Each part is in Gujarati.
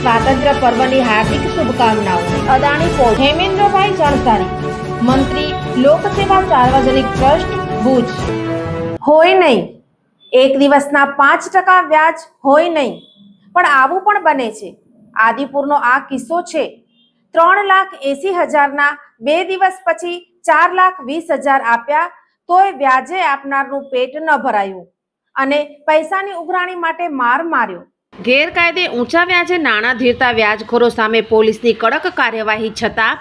સ્વાતંત્ર્ય પર્વની હાર્દિક શુભકામનાઓ. અદાણી પોર્ટ હેમેન્દ્રભાઈ જણસારી મંત્રી, લોકસેવા સાર્વજનિક ટ્રસ્ટ, ભુજ. હોય નહીં. એક દિવસના પાંચ ટકા વ્યાજ હોય નહીં. પણ આવું પણ બને છે. આદિપુરનો આ કિસ્સો છે. ત્રણ લાખ એસી હજારના બે દિવસ પછી ચાર લાખ વીસ હજાર આપ્યા, તોય વ્યાજે આપનારનું પેટ ન ભરાયું. અને પૈસાની ઉઘરાણી માટે માર માર્યો. ગેરકાયદે ઊંચા વ્યાજે નાણાં ધીરતા વ્યાજખોરો સામે પોલીસની કડક કાર્યવાહી છતાં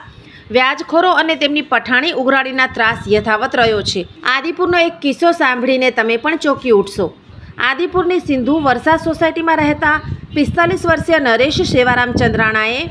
વ્યાજખોરો અને તેમની પઠાણી ઉઘરાડીના ત્રાસ યથાવત રહ્યો છે. આદિપુરનો એક કિસ્સો સાંભળીને તમે પણ ચોંકી ઉઠશો. આદિપુરની સિંધુ વરસાદ સોસાયટીમાં રહેતા પિસ્તાલીસ વર્ષીય નરેશ સેવારામ ચંદ્રાણાએ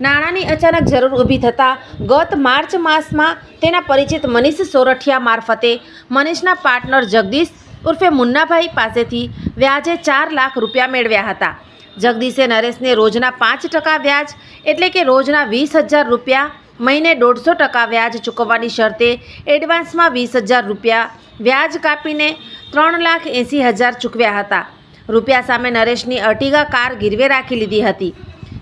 નાણાંની અચાનક જરૂર ઊભી થતાં ગત માર્ચ માસમાં તેના પરિચિત મનીષ સોરઠિયા મારફતે મનીષના પાર્ટનર જગદીશ ઉર્ફે મુન્નાભાઈ પાસેથી વ્યાજે ચાર લાખ રૂપિયા મેળવ્યા હતા. જગદીશે નરેશને રોજના પાંચ ટકા વ્યાજ એટલે કે રોજના વીસ હજાર રૂપિયા, મહિને દોઢસો ટકા વ્યાજ ચૂકવવાની શરતે એડવાન્સમાં વીસ હજાર રૂપિયા વ્યાજ કાપીને ત્રણ લાખ એંસી હજાર ચૂકવ્યા હતા. રૂપિયા સામે નરેશની અર્ટિગા કાર ગીરવે રાખી લીધી હતી.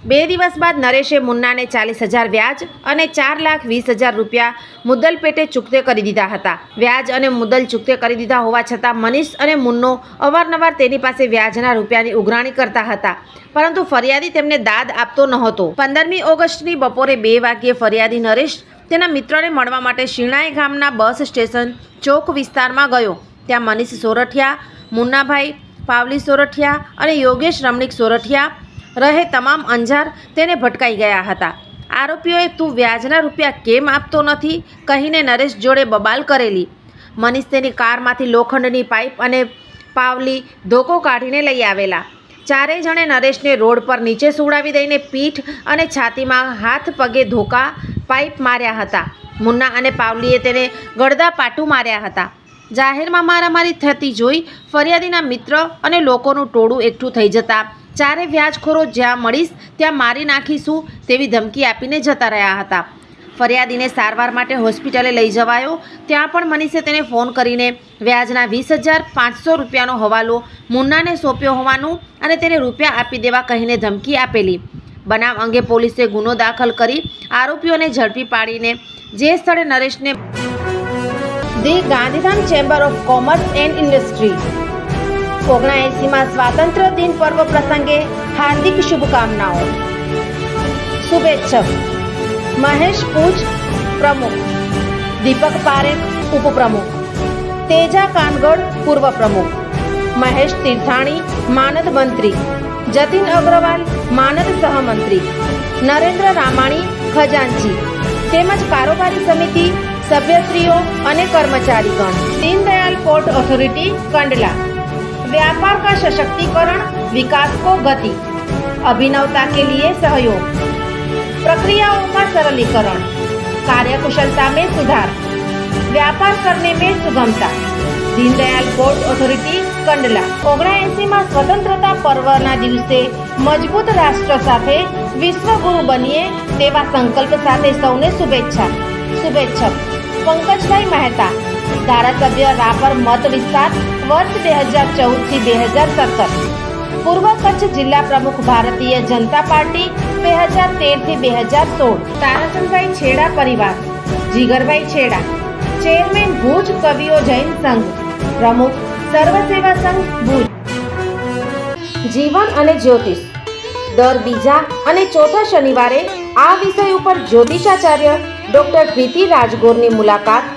બે દિવસ બાદ નરેશે મુન્નાને ચાલીસ હજાર વ્યાજ અને ચાર લાખ વીસ હજાર રૂપિયા મુદ્દલ પેટે ચૂકતે કરી દીધા હતા. વ્યાજ અને મુદ્દલ ચૂકતે કરી દીધા હોવા છતાં મનીષ અને મુન્નો અવારનવાર તેની પાસે વ્યાજના રૂપિયાની ઉઘરાણી કરતા હતા. પરંતુ ફરિયાદી તેમને દાદ આપતો નહોતો. પંદરમી ઓગસ્ટની બપોરે બે વાગ્યે ફરિયાદી નરેશ તેના મિત્રને મળવા માટે શિણાઈ ગામના બસ સ્ટેશન ચોક વિસ્તારમાં ગયો. ત્યાં મનીષ સોરઠિયા, મુન્નાભાઈ, પાવલી સોરઠિયા અને યોગેશ રમણીક સોરઠિયા રહે તમામ અંજાર તેને ભટકાઈ ગયા હતા. આરોપીઓએ તું વ્યાજના રૂપિયા કેમ આપતો નથી? કહીને નરેશ જોડે બબાલ કરેલી. મનીષ તેની કારમાંથી લોખંડની પાઇપ અને પાવલી ધોકો કાઢીને લઈ આવેલા. ચારેય જણે નરેશને રોડ પર નીચે સુવડાવી દઈને પીઠ અને છાતીમાં હાથ પગે ધોકા પાઇપ માર્યા હતા. મુન્ના અને પાવલીએ તેને ગળદા પાટું માર્યા હતા. જાહેરમાં મારામારી થતી જોઈ ફરિયાદીના મિત્ર અને લોકોનું ટોળું એકઠું થઈ જતા ચારે વ્યાજખોરો જ્યાં મળીશ, ત્યાં મારી નાખીશું તેવી ધમકી આપીને જતા રહ્યા હતા. ફરિયાદીને સારવાર માટે હોસ્પિટલે લઈ જવાયો. ત્યાં પણ મનીષે તેને ફોન કરીને વ્યાજના વીસ હજાર પાંચસો રૂપિયાનો હવાલો મુન્નાને સોંપ્યો હોવાનું અને તેને રૂપિયા આપી દેવા કહીને ધમકી આપેલી. બનાવ અંગે પોલીસે ગુનો દાખલ કરી આરોપીઓને ઝડપી પાડીને જે સ્થળે નરેશને the Gandhidham chamber of commerce and industry. ઓગણએંસીમાં સ્વાતંત્ર્ય દિન પર્વ પ્રસંગે હાર્દિક શુભકામનાઓ. શુભેચ્છક. મહેશ પૂજ પ્રમુખ. દીપક પારેખ ઉપપ્રમુખ. તેજા કાનગડ પૂર્વ પ્રમુખ. મહેશ તીર્થાણી, માનદ મંત્રી. જતીન અગ્રવાલ, માનદ સહમંત્રી. નરેન્દ્ર રામાણી, ખજાનચી. તેમજ કારોબારી સમિતિ, સભ્યશ્રીઓ અને કર્મચારીગણ. Deendayal port authority, Kandla. व्यापार का सशक्तिकरण विकास को गति अभिनवता के लिए सहयोग प्रक्रियाओं का सरलीकरण कार्यकुशलता में सुधार व्यापार करने में सुगमता दीनदयाल पोर्ट ઓથોરિટી કંડલા ઓગણએંસીમાં સ્વતંત્રતા પર્વના દિવસે મજબૂત રાષ્ટ્ર સાથે વિશ્વગુરુ બનીએ તેવા સંકલ્પ સાથે સૌને શુભેચ્છા શુભેચ્છક પંકજભાઈ મહેતા ધારાસભ્ય રાપર મત વિસ્તાર વર્ષ બે હજાર ચૌદથી બે હજાર સત્તર. પૂર્વ કચ્છ જિલ્લા પ્રમુખ ભારતીય જનતા પાર્ટી બે હજાર તેરથી બે હજાર સોળ. તારાચંદભાઈ છેડા પરિવાર, જીગરભાઈ છેડા. ચેરમેન ભુજ કવિઓ જૈન સંઘ, પ્રમુખ સર્વ સેવા સંઘ ભુજ. જીવન અને જ્યોતિષ. દર બીજા અને ચોથા શનિવારે આ વિષય ઉપર જ્યોતિષાચાર્ય ડોક્ટર પ્રીતિ રાજગોરની મુલાકાત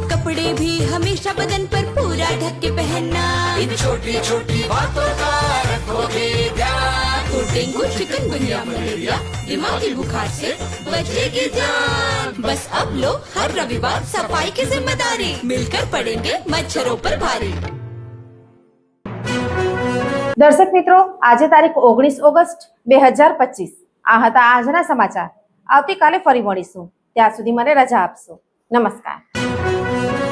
कपड़े भी हमेशा बदन पर पूरा ढक के पहनना इन छोटी छोटी बातों का रखोगे ध्यान तो डेंगू चिकनगुनिया मलेरिया दिमागी बुखार से बचेगी जान बस अब लो हर रविवार सफाई की जिम्मेदारी मिलकर पड़ेंगे मच्छरों पर भारी દર્શક મિત્રો આજે તારીખ ઓગણીસ ઓગસ્ટ બે હજાર પચીસ આ હતા આજના સમાચાર આવતીકાલે ફરી મળીશું ત્યાં સુધી મને રજા આપશો નમસ્કાર Thank you.